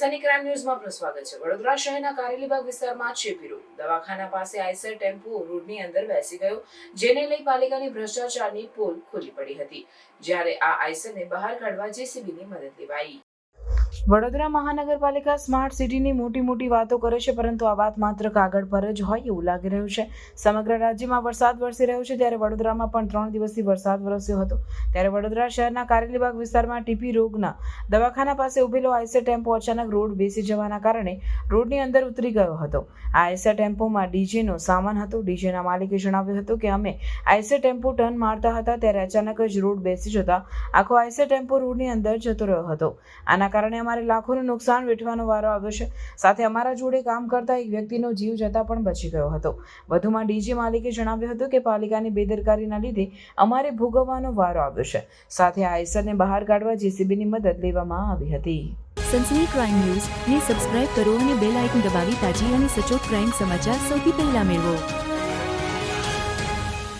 Sunny crime ન્યૂઝમાં આપનું સ્વાગત છે. વડોદરા શહેરના કારેલીબાગ વિસ્તારમાં ચેપી દવાખાના પાસે આઈસર ટેમ્પો રોડની અંદર બેસી ગયો, જેને લઈ પાલિકાની ભ્રષ્ટાચારની પોલ ખુલી પડી હતી. જ્યારે આ આઈસરને બહાર કાઢવા જેસીબીની મદદ લેવાઈ. વડોદરા મહાનગરપાલિકા સ્માર્ટ સિટીની મોટી મોટી વાતો કરે છે, પરંતુ આ વાત માત્ર કાગળ પર જ હોય એવું લાગી રહ્યું છે. સમગ્ર રાજ્યમાં વરસાદ વરસી રહ્યો છે, ત્યારે વડોદરામાં પણ ત્રણ દિવસથી વરસાદ વરસ્યો હતો. ત્યારે વડોદરા શહેરના કારેલીબાગ વિસ્તારમાં ટીપી રોગના દવાખાના પાસે ઉભેલો આઈસર ટેમ્પો અચાનક રોડ બેસી જવાના કારણે રોડની અંદર ઉતરી ગયો હતો. આ આઈસર ટેમ્પોમાં ડીજેનો સામાન હતો. ડીજેના માલિકે જણાવ્યું હતું કે, અમે આઈસર ટેમ્પો ટર્ન મારતા હતા, ત્યારે અચાનક જ રોડ બેસી જતા આખો આઈસર ટેમ્પો રોડની અંદર જતો રહ્યો હતો. આના કારણે અમારે લાખોનું નુકસાન વેઠવાનો વારો આવ્યો છે. સાથે અમારા જોડે કામ કરતા એક વ્યક્તિનો જીવ જતા પણ બચી ગયો હતો. વધુમાં ડીજે માલિકે જણાવ્યું હતું કે પાલિકાની બેદરકારીના લીધે અમારે ભોગવવાનો વારો આવ્યો છે. સાથે આ એસરને બહાર કાઢવા જેસીબીની મદદ લેવામાં આવી હતી. Sansani crime news. ને સબસ્ક્રાઇબ કરો અને બેલ આઇકન દબાવી તાજી અને સચોટ ક્રાઇમ સમાચાર સૌથી પહેલા મેળવો.